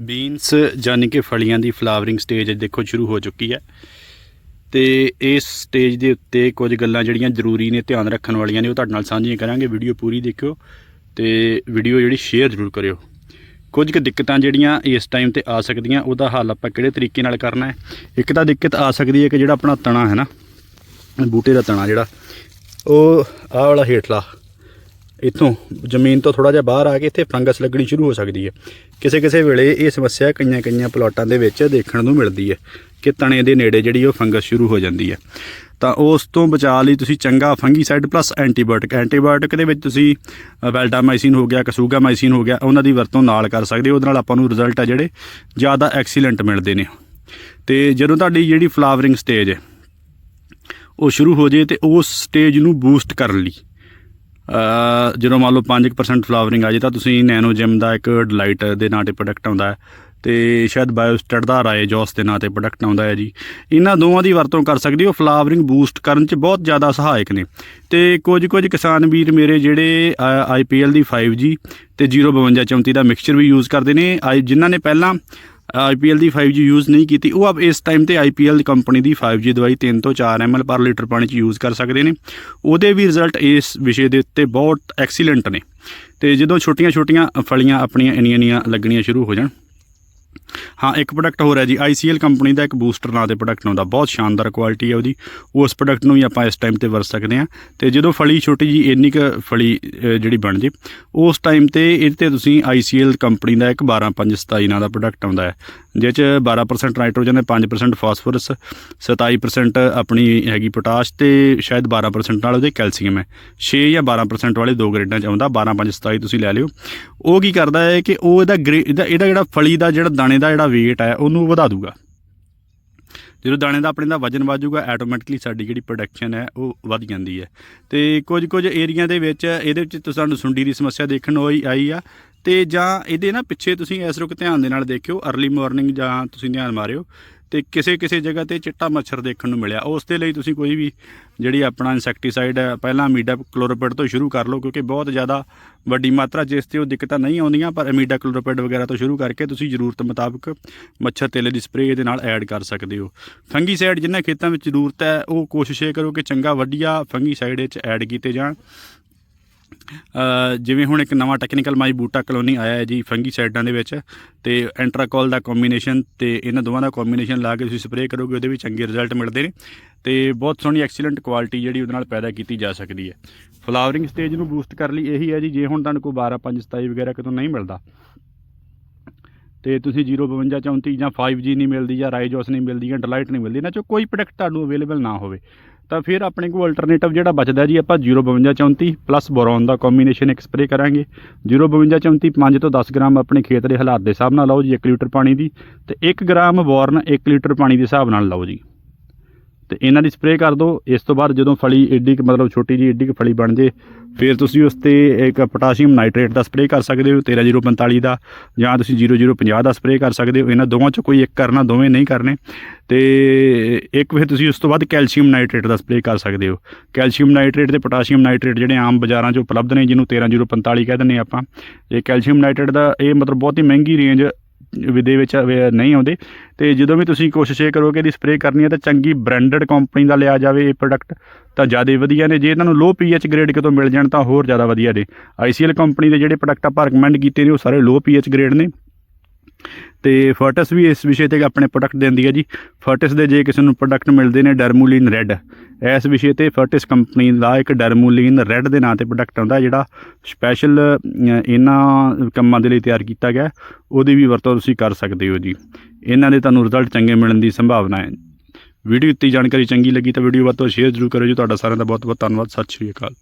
Beans ਯਾਨੀ ਕਿ ਫਲੀਆਂ ਦੀ ਫਲਾਵਰਿੰਗ ਸਟੇਜ ਦੇਖੋ ਸ਼ੁਰੂ ਹੋ ਚੁੱਕੀ ਹੈ। ਤੇ ਇਸ ਸਟੇਜ ਦੇ ਉੱਤੇ ਕੁਝ ਗੱਲਾਂ ਜਿਹੜੀਆਂ ਜ਼ਰੂਰੀ ਨੇ ਧਿਆਨ ਰੱਖਣ ਵਾਲੀਆਂ ਨੇ ਉਹ ਤੁਹਾਡੇ ਨਾਲ ਸਾਂਝੀਆਂ ਕਰਾਂਗੇ। ਵੀਡੀਓ ਪੂਰੀ ਦੇਖਿਓ ਤੇ ਵੀਡੀਓ ਜਿਹੜੀ ਸ਼ੇਅਰ ਜ਼ਰੂਰ ਕਰਿਓ। ਕੁਝ ਕੁ ਦਿੱਕਤਾਂ ਜਿਹੜੀਆਂ ਇਸ ਟਾਈਮ ਤੇ ਆ ਸਕਦੀਆਂ, ਉਹਦਾ ਹੱਲ ਆਪਾਂ ਕਿਹੜੇ ਤਰੀਕੇ ਨਾਲ ਕਰਨਾ ਹੈ? ਇੱਕ ਤਾਂ ਦਿੱਕਤ ਆ ਸਕਦੀ ਹੈ ਕਿ ਜਿਹੜਾ ਆਪਣਾ ਤਣਾ ਹੈ ਨਾ, ਬੂਟੇ ਦਾ ਤਣਾ ਜਿਹੜਾ, ਉਹ ਆਹ ਵਾਲਾ ਹੇਠਲਾ ਇੱਥੋਂ ਜ਼ਮੀਨ ਤੋਂ ਥੋੜਾ ਜਿਹਾ ਬਾਹਰ ਆ ਕੇ ਇੱਥੇ ਫੰਗਸ ਲੱਗਣੀ ਸ਼ੁਰੂ ਹੋ ਸਕਦੀ ਹੈ। ਕਿਸੇ ਕਿਸੇ ਵੇਲੇ ਇਹ ਸਮੱਸਿਆ ਕਈਆਂ ਕਈਆਂ ਪਲਾਟਾਂ ਦੇ ਵਿੱਚ ਦੇਖਣ ਨੂੰ ਮਿਲਦੀ ਹੈ ਕਿ ਤਣੇ ਦੇ ਨੇੜੇ ਜਿਹੜੀ ਉਹ ਫੰਗਸ ਸ਼ੁਰੂ ਹੋ ਜਾਂਦੀ ਹੈ। ਤਾਂ ਉਸ ਤੋਂ ਬਚਾਅ ਲਈ ਤੁਸੀਂ ਚੰਗਾ ਫੰਗੀਸਾਈਡ ਪਲੱਸ ਐਂਟੀਬਾਇਓਟਿਕ ਐਂਟੀਬਾਇਓਟਿਕ ਦੇ ਵਿੱਚ ਤੁਸੀਂ ਅ, ਵੈਲਡਾਮਾਈਸਿਨ ਹੋ ਗਿਆ ਕਸੂਗਾਮਾਈਸਿਨ ਹੋ ਗਿਆ ਉਹਨਾਂ ਦੀ ਵਰਤੋਂ ਨਾਲ ਕਰ ਸਕਦੇ ਹੋ। ਉਹਦੇ ਨਾਲ ਆਪਾਂ ਨੂੰ ਰਿਜ਼ਲਟ ਆ ਜਿਹੜੇ ਜ਼ਿਆਦਾ ਐਕਸੀਲੈਂਟ ਮਿਲਦੇ ਨੇ। ਤੇ ਜਦੋਂ ਤੁਹਾਡੀ ਜਿਹੜੀ ਫਲਾਵਰਿੰਗ ਸਟੇਜ ਹੈ ਉਹ ਸ਼ੁਰੂ ਹੋ ਜੇ ਤੇ ਉਸ ਸਟੇਜ ਨੂੰ ਬੂਸਟ ਕਰਨ ਲਈ ਜਦੋਂ ਮੰਨ ਲਓ 5% ਫਲਾਵਰਿੰਗ ਆ ਜੇ ਤਾਂ ਤੁਸੀਂ ਨੈਨੋ ਜਿਮ ਦਾ ਇੱਕ ਡਿਲਾਈਟ ਦੇ ਨਾਂ ਤੇ ਪ੍ਰੋਡਕਟ ਆਉਂਦਾ ਹੈ ਤੇ ਸ਼ਾਇਦ ਬਾਇਓਸਟੈਟ ਦਾ ਰਾਏ ਜੋਸ ਦੇ ਨਾਂ ਤੇ ਪ੍ਰੋਡਕਟ ਆਉਂਦਾ ਹੈ ਜੀ। ਇਹਨਾਂ ਦੋਵਾਂ ਦੀ ਵਰਤੋਂ ਕਰ ਸਕਦੇ ਹੋ। ਫਲਾਵਰਿੰਗ ਬੂਸਟ ਕਰਨ 'ਚ ਬਹੁਤ ਜ਼ਿਆਦਾ ਸਹਾਇਕ ਨੇ। ਤੇ ਕੁਝ ਕੁਝ ਕਿਸਾਨ ਵੀਰ ਮੇਰੇ ਜਿਹੜੇ ਆਈਪੀਐਲ ਦੀ 5G ਤੇ 052 34 ਦਾ ਮਿਕਸਚਰ ਵੀ ਯੂਜ਼ ਕਰਦੇ ਨੇ। ਆਈ ਜਿਨ੍ਹਾਂ ਨੇ ਪਹਿਲਾਂ ਆਈਪੀਐਲ ਦੀ 5G ਯੂਜ਼ ਨਹੀਂ ਕੀਤੀ। ਉਹ ਅਬ ਇਸ ਟਾਈਮ ਤੇ ਆਈਪੀਐਲ ਦੀ ਕੰਪਨੀ ਦੀ 5G ਦਵਾਈ 3 ਤੋਂ 4 ml ਪਰ ਲੀਟਰ ਪਾਣੀ 'ਚ ਯੂਜ਼ ਕਰ ਸਕਦੇ ਨੇ। ਉਹਦੇ ਵੀ ਰਿਜ਼ਲਟ ਇਸ ਵਿਸ਼ੇ ਦੇ ਉੱਤੇ ਬਹੁਤ ਐਕਸੀਲੈਂਟ ਨੇ। ਤੇ ਜਦੋਂ ਛੋਟੀਆਂ-ਛੋਟੀਆਂ ਫਲੀਆਂ ਆਪਣੀਆਂ ਇੰਨੀਆਂ-ਇੰਨੀਆਂ ਲੱਗਣੀਆਂ ਸ਼ੁਰੂ ਹੋ ਜਾਣ ਹਾਂ, ਇੱਕ ਪ੍ਰੋਡਕਟ ਹੋਰ ਹੈ ਜੀ ICL ਕੰਪਨੀ ਦਾ ਇੱਕ ਬੂਸਟਰ ਨਾਂ ਦੇ ਪ੍ਰੋਡਕਟ ਆਉਂਦਾ ਬਹੁਤ ਸ਼ਾਨਦਾਰ ਕੁਆਲਿਟੀ ਹੈ ਉਹਦੀ। ਉਸ ਪ੍ਰੋਡਕਟ ਨੂੰ ਵੀ ਆਪਾਂ ਇਸ ਟਾਈਮ ਤੇ ਵਰਤ ਸਕਦੇ ਹਾਂ। ਤੇ ਜਦੋਂ ਫਲੀ ਛੋਟੀ ਜੀ ਇੰਨੀ ਕੁ ਫਲੀ ਜਿਹੜੀ ਬਣ ਜੇ, ਉਸ ਟਾਈਮ ਤੇ ਇਹਦੇ ਤੇ ਤੁਸੀਂ ICL ਕੰਪਨੀ ਦਾ ਇੱਕ 12527 ਨਾਂ ਦਾ ਪ੍ਰੋਡਕਟ ਆਉਂਦਾ ਹੈ ਜਿਹ ਚ 12% ਨਾਈਟ੍ਰੋਜਨ ਹੈ 5% ਫਾਸਫੋਰਸ 27% ਆਪਣੀ ਹੈਗੀ ਪੋਟਾਸ਼ ਤੇ ਸ਼ਾਇਦ 12% ਨਾਲ ਉਹਦੇ ਕੈਲਸ਼ੀਅਮ ਹੈ। 6 ਜਾਂ 12% ਵਾਲੇ ਦੋ ਗ੍ਰੇਡਾਂ ਚ ਆਉਂਦਾ 12 5 27 ਤੁਸੀਂ ਲੈ ਲਿਓ। ਉਹ ਕੀ ਕਰਦਾ ਹੈ ਕਿ ਉਹ ਇਹਦਾ ਗ੍ਰੇ- ਇਹਦਾ ਇਹਦਾ ਜਿਹੜਾ ਫਲੀ ਦਾ ਜਿਹੜਾ ਦਾਣੇ ਦਾ ਜਿਹੜਾ weight ਹੈ, ਉਹਨੂੰ ਵਧਾ ਦੂਗਾ। ਜਦੋਂ ਦਾਣੇ ਦਾ ਆਪਣੇ ਦਾ ਵਜਨ ਵਧੂਗਾ ਆਟੋਮੈਟਿਕਲੀ ਸਾਡੀ ਜਿਹੜੀ ਪ੍ਰੋਡਕਸ਼ਨ ਹੈ, ਉਹ ਵਧ ਜਾਂਦੀ ਹੈ। ਤੇ ਕੁਝ ਕੁਝ ਏਰੀਆ ਦੇ ਵਿੱਚ ਇਹਦੇ ਵਿੱਚ ਤੁਸੀਂ ਸਾਨੂੰ ਸੁੰਡੀ ਦੀ ਸਮੱਸਿਆ ਦੇਖਣ ਨੂੰ ਆਈ ਆਈ ਆ। ਤੇ ਜਾਂ ਇਹਦੇ ਨਾ ਪਿੱਛੇ ਤੁਸੀਂ ਇਸ ਰੁਕ ਧਿਆਨ ਦੇ ਨਾਲ ਦੇਖਿਓ अर्ਲੀ ਮਾਰਨਿੰਗ ਜਾਂ ਤੁਸੀਂ ਧਿਆਨ ਮਾਰਿਓ ਤੇ ਕਿਸੇ ਕਿਸੇ ਜਗ੍ਹਾ ਤੇ ਚਿੱਟਾ ਮੱਛਰ ਦੇਖਣ ਨੂੰ ਮਿਲਿਆ। ਉਸ ਦੇ ਲਈ ਤੁਸੀਂ ਕੋਈ ਵੀ ਜਿਹੜੀ ਆਪਣਾ ਇਨਸੈਕਟੀਸਾਈਡ ਹੈ, ਪਹਿਲਾਂ ਅਮੀਡਾ ਕਲੋਰੋਪਿਡ ਤੋਂ ਸ਼ੁਰੂ ਕਰ ਲਓ, ਕਿਉਂਕਿ ਬਹੁਤ ਜ਼ਿਆਦਾ ਵੱਡੀ ਮਾਤਰਾ ਜਿਸ ਤੇ ਉਹ ਦਿੱਕਤਾਂ ਨਹੀਂ ਆਉਂਦੀਆਂ, ਪਰ ਅਮੀਡਾ ਕਲੋਰੋਪਿਡ ਵਗੈਰਾ ਤੋਂ ਸ਼ੁਰੂ ਕਰਕੇ ਤੁਸੀਂ ਜ਼ਰੂਰਤ ਮੁਤਾਬਕ ਮੱਛਰ ਤੇਲੇ ਦੀ ਸਪਰੇਅ ਦੇ ਨਾਲ ਐਡ ਕਰ ਸਕਦੇ ਹੋ। ਫੰਗੀਸਾਈਡ ਜਿਨ੍ਹਾਂ ਖੇਤਾਂ ਵਿੱਚ ਜ਼ਰੂਰਤ ਹੈ, ਉਹ ਕੋਸ਼ਿਸ਼ ਇਹ ਕਰੋ ਕਿ ਚੰਗਾ, ਵਧੀਆ ਫੰਗੀਸਾਈਡ ਵਿੱਚ ਐਡ ਕੀਤੇ ਜਾਣ। ਜਿਵੇਂ ਹੁਣ ਇੱਕ ਨਵਾਂ ਟੈਕਨੀਕਲ ਮਾਈ ਬੂਟਾ ਕਲੋਨੀ ਆਇਆ ਹੈ ਜੀ ਫੰਗੀਸਾਈਡਾਂ ਦੇ ਵਿੱਚ ਤੇ ਐਂਟਰਾਕੋਲ ਦਾ ਕੰਬੀਨੇਸ਼ਨ ਤੇ ਇਹਨਾਂ ਦੋਵਾਂ ਦਾ ਕੰਬੀਨੇਸ਼ਨ ਲਾ ਕੇ ਤੁਸੀਂ ਸਪਰੇਅ ਕਰੋਗੇ, ਉਹਦੇ ਵੀ ਚੰਗੇ ਰਿਜ਼ਲਟ ਮਿਲਦੇ ਨੇ ਤੇ ਬਹੁਤ ਸੋਹਣੀ ਐਕਸੀਲੈਂਟ ਕੁਆਲਿਟੀ ਜਿਹੜੀ ਉਹਦੇ ਨਾਲ ਪੈਦਾ ਕੀਤੀ ਜਾ ਸਕਦੀ ਹੈ। ਫਲਾਵਰਿੰਗ ਸਟੇਜ ਨੂੰ ਬੂਸਟ ਕਰਨ ਲਈ ਇਹੀ ਹੈ ਜੀ, ਜੇ ਹੁਣ ਤੁਹਾਨੂੰ ਕੋਈ 12 5 27 ਵਗੈਰਾ ਕਿਤੋਂ ਨਹੀਂ ਮਿਲਦਾ। ਤੇ ਤੁਸੀਂ 052 34 ਜਾਂ 5G ਨਹੀਂ ਮਿਲਦੀ ਜਾਂ ਰਾਈਜੋਸ ਨਹੀਂ ਮਿਲਦੀ ਜਾਂ ਡਿਲਾਈਟ ਨਹੀਂ ਮਿਲਦੀ, ਇਹਨਾਂ ਚੋਂ ਕੋਈ ਪ੍ਰੋਡਕਟ ਤੁਹਾਨੂੰ ਅਵੇਲੇਬਲ ਨਾ ਹੋਵੇ। ਤਾਂ ਫਿਰ ਆਪਣੇ ਕੋਲ ਅਲਟਰਨੇਟਿਵ ਜਿਹੜਾ ਬਚਦਾ ਜੀ, ਆਪਾਂ 052 34 ਪਲੱਸ ਬੋਰੋਨ ਦਾ ਕੰਬੀਨੇਸ਼ਨ ਇੱਕ ਸਪਰੇ ਕਰਾਂਗੇ। 052 34 5 ਤੋਂ 10 ਗ੍ਰਾਮ ਆਪਣੇ ਖੇਤ ਦੇ ਹਾਲਾਤ ਦੇ ਹਿਸਾਬ ਨਾਲ ਲਓ ਜੀ 1 ਲੀਟਰ ਪਾਣੀ ਦੀ ਤੇ 1 ਗ੍ਰਾਮ ਬੋਰਨ 1 ਲੀਟਰ ਪਾਣੀ ਦੇ ਹਿਸਾਬ ਨਾਲ ਲਓ ਜੀ। ਤੇ ਇਹਨਾਂ ਦੀ ਸਪਰੇਅ ਕਰ ਦਿਓ ਇਸ ਤੋਂ ਬਾਅਦ ਜਦੋਂ ਫਲੀ ਏਡੀ ਕੁ ਮਤਲਬ ਛੋਟੀ ਜੀ ਏਡੀ ਕੁ ਫਲੀ ਬਣ ਜੇ, ਫਿਰ ਤੁਸੀਂ ਉਸ ਤੇ ਇੱਕ ਪੋਟਾਸ਼ੀਅਮ ਨਾਈਟ੍ਰੇਟ ਦਾ ਸਪਰੇਅ ਕਰ ਸਕਦੇ ਹੋ 13045 ਦਾ, ਜਾਂ ਤੁਸੀਂ 0050 ਦਾ ਸਪਰੇਅ ਕਰ ਸਕਦੇ ਹੋ। ਇਹਨਾਂ ਦੋਵਾਂ ਚੋਂ ਕੋਈ ਇੱਕ ਕਰਨਾ, ਦੋਵੇਂ ਨਹੀਂ ਕਰਨੇ। ਤੇ ਇੱਕ ਫਿਰ ਤੁਸੀਂ ਉਸ ਤੋਂ ਬਾਅਦ ਕੈਲਸ਼ੀਅਮ ਨਾਈਟ੍ਰੇਟ ਦਾ ਸਪਰੇਅ ਕਰ ਸਕਦੇ ਹੋ। ਕੈਲਸ਼ੀਅਮ ਨਾਈਟ੍ਰੇਟ ਤੇ ਪੋਟਾਸ਼ੀਅਮ ਨਾਈਟ੍ਰੇਟ ਜਿਹੜੇ ਆਮ ਬਾਜ਼ਾਰਾਂ 'ਚ ਉਪਲਬਧ ਨੇ, ਜਿਹਨੂੰ 13045 ਕਹਿ ਦਿੰਦੇ ਆਪਾਂ। ਇਹ ਕੈਲਸ਼ੀਅਮ ਨਾਈਟ੍ਰੇਟ ਦਾ ਇਹ ਮਤਲਬ ਬਹੁਤ ਹੀ ਮਹਿੰਗੀ ਰੇਂਜ ਦੇ ਵਿੱਚ ਨਹੀਂ ਆਉਂਦੇ। ਤੇ ਜਦੋਂ ਵੀ ਤੁਸੀਂ ਕੋਸ਼ਿਸ਼ ਇਹ ਕਰੋ ਕਿ ਇਹਦੀ ਸਪਰੇਅ ਕਰਨੀ ਹੈ ਤਾਂ ਚੰਗੀ ਬ੍ਰਾਂਡਡ ਕੰਪਨੀ ਦਾ ਲਿਆ ਜਾਵੇ ਇਹ ਪ੍ਰੋਡਕਟ ਤਾਂ ਜ਼ਿਆਦਾ ਵਧੀਆ ਨੇ। ਜੇ ਇਹਨਾਂ ਨੂੰ ਲੋ ਪੀਐਚ ਗ੍ਰੇਡ ਕਿਤੋਂ ਮਿਲ ਜਾਣ ਤਾਂ ਹੋਰ ਜ਼ਿਆਦਾ ਵਧੀਆ ਨੇ। ਆਈਸੀਐਲ ਕੰਪਨੀ ਦੇ ਜਿਹੜੇ ਪ੍ਰੋਡਕਟ ਆਪਾਂ ਰეკਮੈਂਡ ਕੀਤੇ ਨੇ ਉਹ ਸਾਰੇ ਲੋ ਪੀਐਚ ਗ੍ਰੇਡ ਨੇ। ਤੇ ਫਰਟਸ ਵੀ ਇਸ ਵਿਸ਼ੇ ਤੇ ਆਪਣੇ ਪ੍ਰੋਡਕਟ ਦਿੰਦੀ ਹੈ ਜੀ। ਫਰਟਸ ਦੇ ਜੇ ਕਿਸੇ ਨੂੰ ਪ੍ਰੋਡਕਟ ਮਿਲਦੇ ਨੇ ਡਰਮੂਲਿਨ ਰੈੱਡ। ਇਸ ਵਿਸ਼ੇ ਤੇ ਫਰਟਸ ਕੰਪਨੀ ਦਾ ਇੱਕ ਡਰਮੂਲਿਨ ਰੈੱਡ ਦੇ ਨਾਂ ਤੇ ਪ੍ਰੋਡਕਟ ਆਉਂਦਾ ਜਿਹੜਾ ਸਪੈਸ਼ਲ ਇਹਨਾਂ ਕੰਮਾਂ ਦੇ ਲਈ ਤਿਆਰ ਕੀਤਾ ਗਿਆ ਉਹਦੀ ਵੀ ਵਰਤੋਂ ਤੁਸੀਂ ਕਰ ਸਕਦੇ ਹੋ ਜੀ। ਇਹਨਾਂ ਦੇ ਤੁਹਾਨੂੰ ਰਿਜ਼ਲਟ ਚੰਗੇ ਮਿਲਣ ਦੀ ਸੰਭਾਵਨਾ ਹੈ। ਵੀਡੀਓ ਦਿੱਤੀ ਜਾਣਕਾਰੀ ਚੰਗੀ ਲੱਗੀ ਤਾਂ ਵੀਡੀਓ ਵੱਧ ਤੋਂ ਸ਼ੇਅਰ ਜ਼ਰੂਰ ਕਰਿਓ ਜੀ। ਤੁਹਾਡਾ ਸਾਰਿਆਂ ਦਾ ਬਹੁਤ ਬਹੁਤ ਧੰਨਵਾਦ। ਸਤਿ ਸ਼੍ਰੀ ਅਕਾਲ।